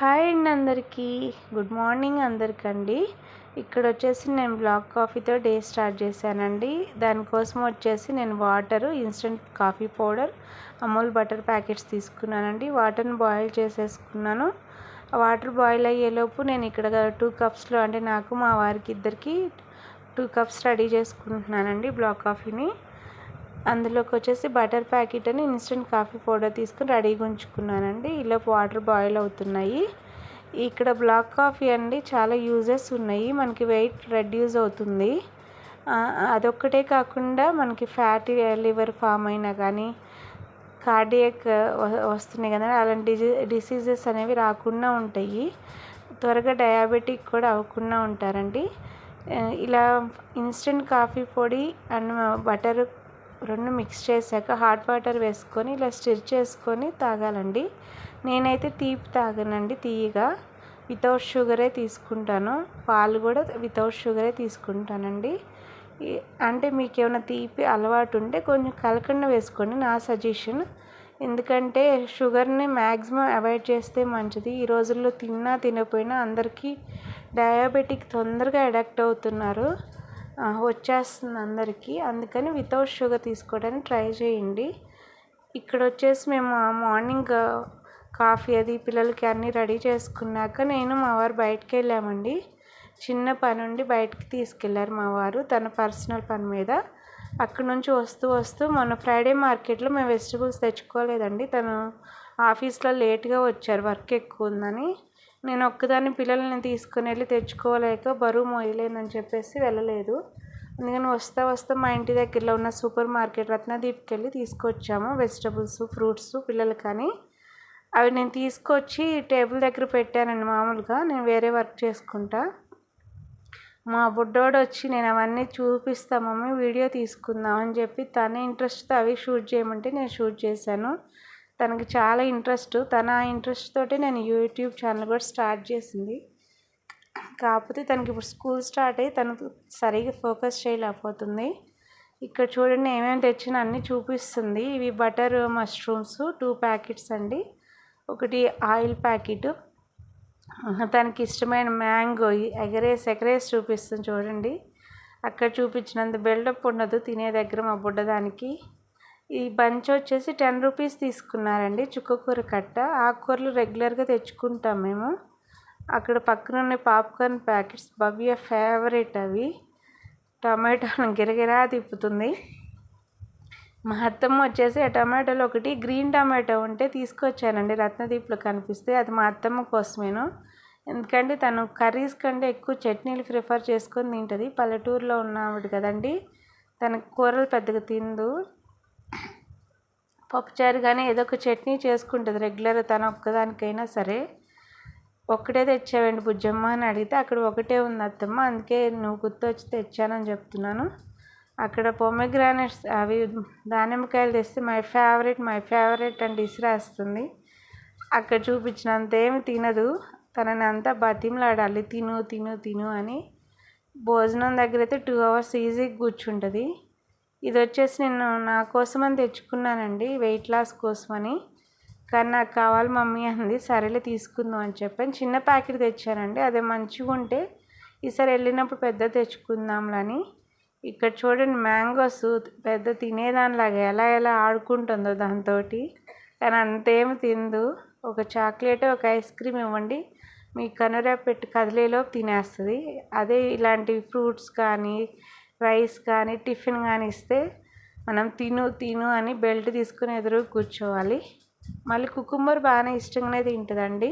Hi అండి అందరికీ. Good morning అందరికండి. ఇక్కడ వచ్చేసి నేను బ్లాక్ కాఫీతో డే స్టార్ట్ చేశానండి. దానికోసం వచ్చేసి నేను water instant coffee powder Amul butter packets తీసుకున్నానండి. వాటర్ని బాయిల్ చేసేసుకున్నాను. వాటర్ బాయిల్ అయ్యేలోపు నేను ఇక్కడ టూ కప్స్లో అంటే నాకు మా వారికి ఇద్దరికి టూ కప్స్ రెడీ చేసుకుంటున్నానండి బ్లాక్ కాఫీని. అందులోకి వచ్చేసి బటర్ ప్యాకెట్ అని ఇన్స్టెంట్ కాఫీ పౌడర్ తీసుకుని రెడీగా ఉంచుకున్నానండి ఇలా వాటర్ బాయిల్ అవుతున్నాయి. ఇక్కడ బ్లాక్ కాఫీ అండి చాలా యూజెస్ ఉన్నాయి. మనకి వెయిట్ రెడ్యూస్ అవుతుంది. అదొక్కటే కాకుండా మనకి ఫ్యాటీ లివర్ ఫామ్ అయినా కానీ కార్డియక్ వస్తున్నాయి కదా అలాంటి డిజీ డిసీజెస్ అనేవి రాకుండా ఉంటాయి. త్వరగా డయాబెటిక్ కూడా అవ్వకుండా ఉంటారండి. ఇలా ఇన్స్టెంట్ కాఫీ పొడి అండ్ బటర్ రెండు మిక్స్ చేశాక హాట్ వాటర్ వేసుకొని ఇలా స్టిర్ చేసుకొని తాగాలండి. నేనైతే తీపి తాగనండి తీయగా. వితౌట్ షుగరే తీసుకుంటాను. పాలు కూడా వితౌట్ షుగరే తీసుకుంటానండి. అంటే మీకు ఏమైనా తీపి అలవాటు ఉంటే కొంచెం కలకండ వేసుకోండి నా సజెషన్ ఎందుకంటే షుగర్ని మ్యాక్సిమం అవాయిడ్ చేస్తే మంచిది. ఈ రోజుల్లో తిన్నా తినపోయినా అందరికీ డయాబెటిక్ తొందరగా అడాక్ట్ అవుతున్నారు. వచ్చేస్తుంది అందరికీ. అందుకని వితౌట్ షుగర్ తీసుకోవడానికి ట్రై చేయండి. ఇక్కడ వచ్చేసి మేము మార్నింగ్ కాఫీ అది పిల్లలకి అన్నీ రెడీ చేసుకున్నాక నేను మా వారు బయటకు వెళ్ళామండి. చిన్న పని ఉండి బయటకు తీసుకెళ్ళారు మా వారు తన పర్సనల్ పని మీద. అక్కడ నుంచి వస్తూ వస్తూ మొన్న ఫ్రైడే మార్కెట్లో మేము వెజిటబుల్స్ తెచ్చుకోలేదండి. తను ఆఫీస్లో లేట్గా వచ్చారు వర్క్ ఎక్కువ ఉందని. నేను ఒక్కదాన్ని పిల్లల్ని తీసుకుని వెళ్ళి తెచ్చుకోలేక బరువు మోయలేనని చెప్పేసి వెళ్ళలేదు. అందుకని వస్తా వస్తా మా ఇంటి దగ్గరలో ఉన్న సూపర్ మార్కెట్ రత్నదీప్కి వెళ్ళి తీసుకొచ్చాము. వెజిటబుల్స్ ఫ్రూట్స్ పిల్లలు కానీ అవి నేను తీసుకొచ్చి టేబుల్ దగ్గర పెట్టానండి మామూలుగా. నేను వేరే వర్క్ చేసుకుంటా. మా బుడ్డోడు వచ్చి నేను అవన్నీ చూపిస్తా మమ్మీ వీడియో తీసుకుందాం అని చెప్పి తన ఇంట్రెస్ట్తో అవి షూట్ చేయమంటే నేను షూట్ చేశాను. తనకి చాలా ఇంట్రెస్ట్. తన ఇంట్రెస్ట్ తోటి నేను యూట్యూబ్ ఛానల్ కూడా స్టార్ట్ చేసింది. కాకపోతే తనకి ఇప్పుడు స్కూల్ స్టార్ట్ అయ్యి తను సరిగ్గా ఫోకస్ చేయలేకపోతుంది. ఇక్కడ చూడండి ఏమేమి తెచ్చిన అన్నీ చూపిస్తుంది. ఇవి బటర్ మష్రూమ్స్ టూ ప్యాకెట్స్ అండి. ఒకటి ఆయిల్ ప్యాకెట్. తనకి ఇష్టమైన మ్యాంగో ఎగరేసి ఎగరేసి చూపిస్తుంది చూడండి. అక్కడ చూపించినంత బిల్డప్ ఉండదు తినే దగ్గర మా బుడ్డదానికి. ఈ బంచ్ వచ్చేసి టెన్ రూపీస్ తీసుకున్నారండి. చుక్కకూర కట్ట. ఆకుకూరలు రెగ్యులర్గా తెచ్చుకుంటాం మేము. అక్కడ పక్కన ఉన్న పాప్కార్న్ ప్యాకెట్స్ భవ్య ఫేవరెట్ అవి. టమాటోను గిరగిరా తిప్పుతుంది. మా అత్తమ్మ వచ్చేసి ఆ టమాటోలు ఒకటి గ్రీన్ టమాటో ఉంటే తీసుకొచ్చానండి. రత్నదీప్లో కనిపిస్తే అది మా అత్తమ్మ కోసమేను. ఎందుకంటే తను కర్రీస్ కంటే ఎక్కువ చట్నీలు ప్రిఫర్ చేసుకొని తింటుంది. పల్లెటూరులో ఉన్నావిడు కదండి. తనకు కూరలు పెద్దగా తిందు. పప్పుచారు కానీ ఏదో ఒక చట్నీ చేసుకుంటుంది. రెగ్యులర్ తన ఒక్కదానికైనా సరే. ఒక్కటే తెచ్చావండి బుజ్జమ్మ అని అడిగితే అక్కడ ఒకటే ఉంది అత్తమ్మ. అందుకే నువ్వు గుర్తొచ్చి తెచ్చానని చెప్తున్నాను. అక్కడ పొమెగ్రానెట్స్ అవి దానిమ్మకాయలు తెస్తే మై ఫేవరెట్ మై ఫేవరెట్ అని ఇసిరేస్తుంది అక్కడ చూపించినంత ఏమి తినదు. తనని అంతా బతిమలాడాలి. తిను తిను తిను అని భోజనం దగ్గర అయితే టూ అవర్స్ ఈజీగా కూర్చుంటుంది. ఇది వచ్చేసి నేను నా కోసమని తెచ్చుకున్నానండి వెయిట్ లాస్ కోసమని. కానీ నాకు కావాలి మమ్మీ అంది సరేలే తీసుకుందాం అని చెప్పాను. చిన్న ప్యాకెట్ తెచ్చానండి అదే మంచిగా ఉంటే ఈసారి వెళ్ళినప్పుడు పెద్ద తెచ్చుకుందాంలని. ఇక్కడ చూడండి మ్యాంగోస్ పెద్ద తినేదానిలాగా ఎలా ఎలా ఆడుకుంటుందో దాంతో కానీ అంతేమి తిందు. ఒక చాక్లెట్ ఒక ఐస్ క్రీమ్ ఇవ్వండి. మీ కనురే పెట్టి కదిలేలోపు తినేస్తుంది. అదే ఇలాంటి ఫ్రూట్స్ కానీ రైస్ కానీ టిఫిన్ కానీ ఇస్తే మనం తిను తిను అని బెల్ట్ తీసుకుని ఎదురు కూర్చోవాలి. మళ్ళీ కుకుంబర్ బాగానే ఇష్టంగానే తింటుందండి.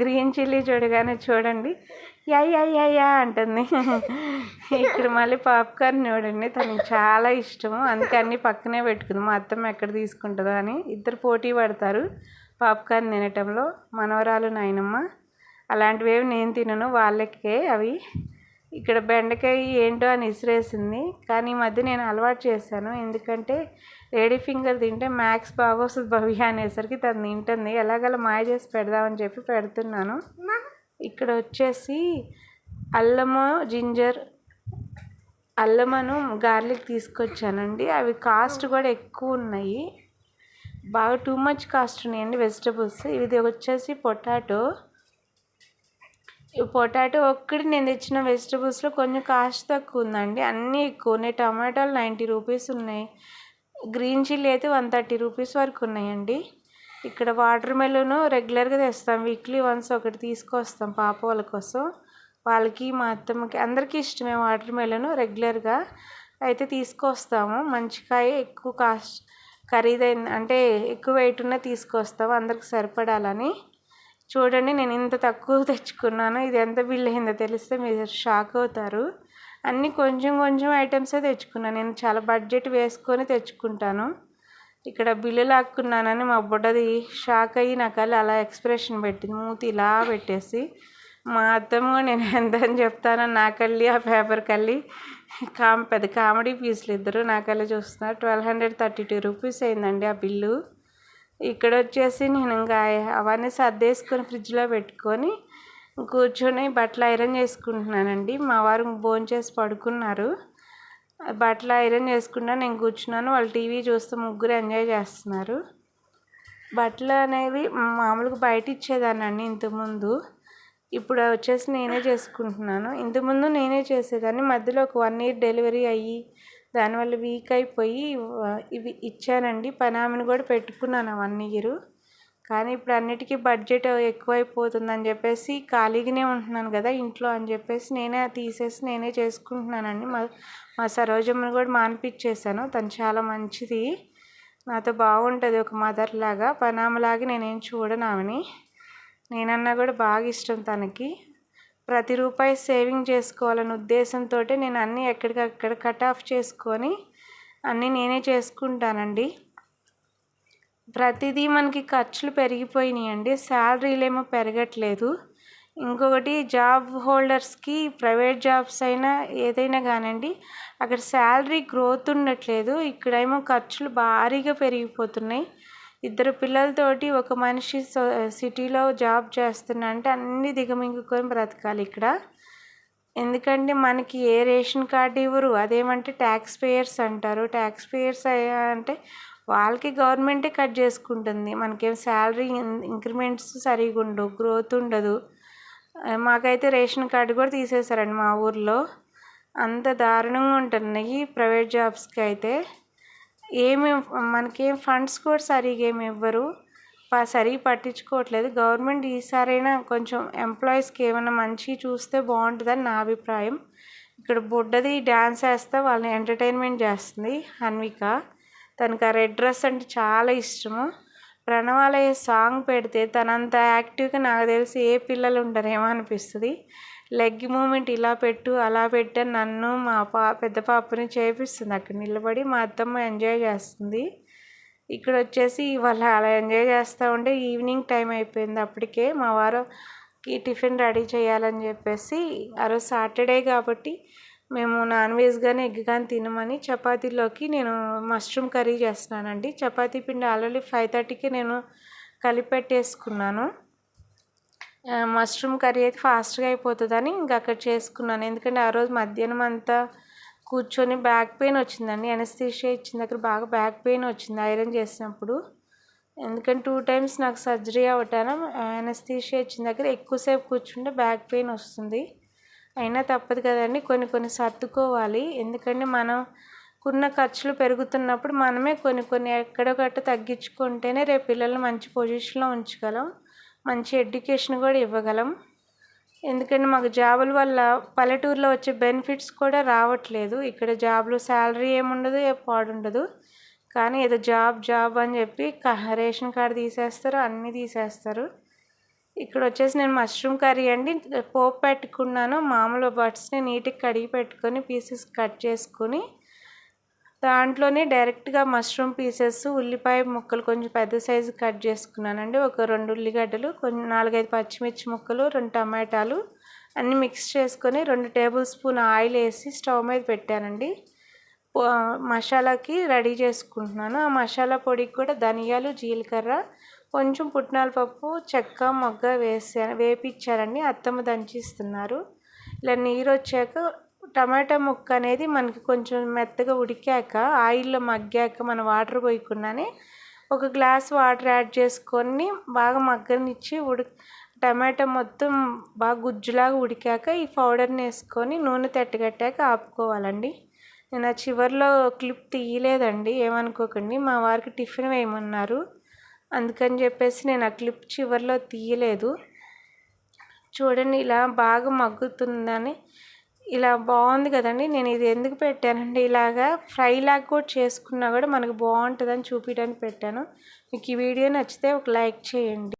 గ్రీన్ చిల్లీ చూడగానే చూడండి. యా యా యా యా అంటుంది. ఇక్కడ మళ్ళీ పాప్కార్న్ చూడండి. తనకి చాలా ఇష్టము. అందుకే అన్నీ పక్కనే పెట్టుకుంది. మా అత్తమ్మ ఎక్కడ తీసుకుంటుందో అని. ఇద్దరు పోటీ పడతారు పాప్కార్న్ తినటంలో. మనవరాలు నాయనమ్మ. అలాంటివి ఏమి నేను తినను. వాళ్ళకే అవి ఇక్కడ బెండకాయ ఏంటో అని ఇసిరేసింది కానీ ఈ మధ్య నేను అలవాటు చేశాను. ఎందుకంటే లేడీ ఫింగర్ తింటే మ్యాక్స్ బాగా వస్తుంది భవ్య అనేసరికి తను తింటుంది. ఎలాగలా మాయ చేసి పెడదామని చెప్పి పెడుతున్నాను. ఇక్కడ వచ్చేసి అల్లము జింజర్ అల్లమను గార్లిక్ తీసుకొచ్చానండి. అవి కాస్ట్ కూడా ఎక్కువ ఉన్నాయి. బాగా టూ మచ్ కాస్ట్ ఉన్నాయండి వెజిటబుల్స్. ఇది వచ్చేసి పొటాటో. పొటాటో ఒక్కటి నేను తెచ్చిన వెజిటబుల్స్లో కొంచెం కాస్ట్ తక్కువ ఉందండి. అన్నీ ఎక్కువ ఉన్నాయి. టమాటాలు నైంటీ రూపీస్ ఉన్నాయి. గ్రీన్ చిల్లీ అయితే వన్ థర్టీ రూపీస్ వరకు ఉన్నాయండి. ఇక్కడ వాటర్ మెలూను రెగ్యులర్గా తెస్తాం. వీక్లీ వన్స్ ఒకటి తీసుకొస్తాం పాప వాళ్ళ కోసం. వాళ్ళకి మా అత్తమ్మకి అందరికీ ఇష్టమే వాటర్ మెలూను రెగ్యులర్గా అయితే తీసుకొస్తాము. మంచి కాయ ఎక్కువ కాస్ట్ ఖరీదైన అంటే ఎక్కువ వెయిట్ ఉన్న తీసుకొస్తాము అందరికి సరిపడాలని. చూడండి నేను ఇంత తక్కువ తెచ్చుకున్నాను. ఇది ఎంత బిల్ అయిందో తెలిస్తే మీరు షాక్ అవుతారు. అన్నీ కొంచెం కొంచెం ఐటమ్సే తెచ్చుకున్నాను. నేను చాలా బడ్జెట్ వేసుకొని తెచ్చుకుంటాను. ఇక్కడ బిల్లు లాక్కున్నానని మా బుడ్డది షాక్ అయ్యి నాకు అలా ఎక్స్ప్రెషన్ పెట్టింది. మూతి ఇలా పెట్టేసి మా అత్తమ్మ నేను ఎంత అని చెప్తానో నా కళ్ళి ఆ పేపర్ కళ్ళి కామ్ పెద్ద కామెడీ పీసులు ఇద్దరు నాకల్లి చూస్తున్నారు. Twelve hundred thirty two rupees అయిందండి ఆ బిల్లు. ఇక్కడ వచ్చేసి నేను ఇంకా అవన్నీ సర్దేసుకొని ఫ్రిడ్జ్లో పెట్టుకొని కూర్చొని బట్టలు ఐరన్ చేసుకుంటున్నానండి. మా వారు భోంచేసి పడుకున్నారు. బట్టలు ఐరన్ చేసుకుంటా నేను కూర్చున్నాను. వాళ్ళు టీవీ చూస్తూ ముగ్గురు ఎంజాయ్ చేస్తున్నారు. బట్టలు అనేవి మామూలుగా బయట ఇచ్చేదానండి ఇంతకుముందు. ఇప్పుడు వచ్చేసి నేనే చేసుకుంటున్నాను. ఇంతకుముందు నేనే చేసేదాన్ని. మధ్యలో ఒక వన్ ఇయర్ డెలివరీ అయ్యి దానివల్ల వీక్ అయిపోయి ఇవి ఇచ్చానండి. పనామని కూడా పెట్టుకున్నాను వన్ ఇయర్ కానీ ఇప్పుడు అన్నిటికీ బడ్జెట్ ఎక్కువైపోతుందని చెప్పేసి ఖాళీగానే ఉంటున్నాను కదా ఇంట్లో అని చెప్పేసి నేనే తీసేసి నేనే చేసుకుంటున్నానండి. మా మా సరోజమ్మని కూడా మానిపించేసాను తను చాలా మంచిది. నాతో బాగుంటుంది ఒక మదర్ లాగా. పనామలాగా నేనేం చూడను ఆమెని. నేనన్నా కూడా బాగా ఇష్టం తనకి. ప్రతి రూపాయి సేవింగ్ చేసుకోవాలనే ఉద్దేశంతో నేను అన్నీ ఎక్కడికక్కడ కట్ ఆఫ్ చేసుకొని అన్నీ నేనే చేసుకుంటానండి. ప్రతిదీ మనకి ఖర్చులు పెరిగిపోయినాయండి. శాలరీలు ఏమో పెరగట్లేదు. ఇంకొకటి జాబ్ హోల్డర్స్కి ప్రైవేట్ జాబ్స్ అయినా ఏదైనా కానండి అక్కడ శాలరీ గ్రోత్ ఉండట్లేదు. ఇక్కడేమో ఖర్చులు భారీగా పెరిగిపోతున్నాయి. ఇద్దరు పిల్లలతోటి ఒక మనిషి సిటీలో జాబ్ చేస్తున్నా అంటే అన్నీ దిగమింగుకొని బ్రతకాలి ఇక్కడ. ఎందుకంటే మనకి ఏ రేషన్ కార్డు ఇవ్వరు. అదేమంటే ట్యాక్స్ పేయర్స్ అంటారు. ట్యాక్స్ పేయర్స్ అంటే వాళ్ళకి గవర్నమెంటే కట్ చేసుకుంటుంది. మనకేం శాలరీ ఇంక్రిమెంట్స్ సరిగా ఉండవు. గ్రోత్ ఉండదు. మాకైతే రేషన్ కార్డు కూడా తీసేశారండి మా ఊర్లో. అంత దారుణంగా ఉంటున్నాయి ప్రైవేట్ జాబ్స్కి అయితే. ఏమేం మనకేం ఫండ్స్ కూడా సరిగా ఏమి ఇవ్వరు. సరిగా పట్టించుకోవట్లేదు. గవర్నమెంట్ ఈసారైనా కొంచెం ఎంప్లాయీస్కి ఏమైనా మంచి చూస్తే బాగుంటుందని నా అభిప్రాయం. ఇక్కడ బుడ్డది డ్యాన్స్ వేస్తే వాళ్ళని ఎంటర్టైన్మెంట్ చేస్తుంది హన్విక తనకు ఆ రెడ్ డ్రెస్ అంటే చాలా ఇష్టము. ప్రణవాలయ సాంగ్ పెడితే తనంత యాక్టివ్గా నాకు తెలిసి ఏ పిల్లలు ఉండరేమో అనిపిస్తుంది. లెగ్ మూమెంట్ ఇలా పెట్టు అలా పెట్టు నన్ను మా పా పెద్ద పాపని చేపిస్తుంది. అక్కడ నిలబడి మా అత్తమ్మ ఎంజాయ్ చేస్తుంది. ఇక్కడ వచ్చేసి ఇవాళ అలా ఎంజాయ్ చేస్తూ ఉంటే ఈవినింగ్ టైం అయిపోయింది అప్పటికే. మా వారికి టిఫిన్ రెడీ చేయాలని చెప్పేసి ఆ రోజు సాటర్డే కాబట్టి మేము నాన్ వెజ్ కానీ ఎగ్ కానీ తినమని చపాతీలోకి నేను మష్రూమ్ కర్రీ చేస్తున్నానండి. చపాతీ పిండి ఆల్రెడీ ఫైవ్ థర్టీకి నేను కలిపెట్టేసుకున్నాను. మష్రూమ్ కర్రీ అయితే ఫాస్ట్గా అయిపోతుందని ఇంక అక్కడ చేసుకున్నాను. ఎందుకంటే ఆ రోజు మధ్యాహ్నం అంతా కూర్చొని బ్యాక్ పెయిన్ వచ్చిందండి. ఎనస్థీషియా ఇచ్చిన దగ్గర బాగా బ్యాక్ పెయిన్ వచ్చింది ఐరన్ చేసినప్పుడు. ఎందుకంటే టూ టైమ్స్ నాకు సర్జరీ అవ్వటాను ఎనస్థీషియా ఇచ్చిన దగ్గర ఎక్కువసేపు కూర్చుంటే బ్యాక్ పెయిన్ వస్తుంది. అయినా తప్పదు కదండి కొన్ని కొన్ని సర్దుకోవాలి. ఎందుకంటే మనం కున్న ఖర్చులు పెరుగుతున్నప్పుడు మనమే కొన్ని కొన్ని ఎక్కడొకట తగ్గించుకుంటేనే రేపు పిల్లల్ని మంచి పొజిషన్లో ఉంచగలం. మంచి ఎడ్యుకేషన్ కూడా ఇవ్వగలం. ఎందుకంటే మాకు జాబుల వల్ల పల్లెటూరులో వచ్చే బెనిఫిట్స్ కూడా రావట్లేదు. ఇక్కడ జాబ్లో శాలరీ ఏముండదు ఏ పాడుండదు. కానీ ఏదో జాబ్ జాబ్ అని చెప్పి రేషన్ కార్డు తీసేస్తారు అన్నీ తీసేస్తారు. ఇక్కడ వచ్చేసి నేను మష్రూమ్ కర్రీ అండి. పోపు పెట్టుకున్నాను. మామూలు బట్స్ని నీట్గా కడిగి పెట్టుకొని పీసెస్ కట్ చేసుకొని దాంట్లోనే డైరెక్ట్గా మష్రూమ్ పీసెస్ ఉల్లిపాయ ముక్కలు కొంచెం పెద్ద సైజు కట్ చేసుకున్నానండి. ఒక రెండు ఉల్లిగడ్డలు కొన్ని నాలుగైదు పచ్చిమిర్చి ముక్కలు రెండు టమాటాలు అన్నీ మిక్స్ చేసుకొని రెండు టేబుల్ స్పూన్ ఆయిల్ వేసి స్టవ్ మీద పెట్టానండి. మసాలాకి రెడీ చేసుకుంటున్నాను. ఆ మసాలా పొడికి కూడా ధనియాలు జీలకర్ర కొంచెం పుట్నాల పప్పు చెక్క మొగ్గ వేసా వేపించారండి అత్తమ్మ దంచిస్తున్నారు. ఇలా నీరు వచ్చాక టమాటా ముక్క అనేది మనకి కొంచెం మెత్తగా ఉడికాక ఆయిల్లో మగ్గాక మనం వాటర్ పోయకుండానే ఒక గ్లాస్ వాటర్ యాడ్ చేసుకొని బాగా మగ్గనిచ్చి ఉడి టమాటా మొత్తం బాగా గుజ్జులాగా ఉడికాక ఈ పౌడర్ని వేసుకొని నూనె తట్టగట్టాక ఆపుకోవాలండి. నేను ఆ చివరిలో క్లిప్ తీయలేదండి ఏమనుకోకండి. మా వారికి టిఫిన్ వేయమన్నారు. అందుకని చెప్పేసి నేను ఆ క్లిప్ చివరిలో తీయలేదు. చూడండి ఇలా బాగా మగ్గుతుందని ఇలా బాగుంది కదండి. నేను ఇది ఎందుకు పెట్టానంటే ఇలాగా ఫ్రై లాగా కూడా చేసుకున్నా కూడా మనకు బాగుంటుందని చూపించడానికి పెట్టాను. మీకు ఈ వీడియో నచ్చితే ఒక లైక్ చేయండి.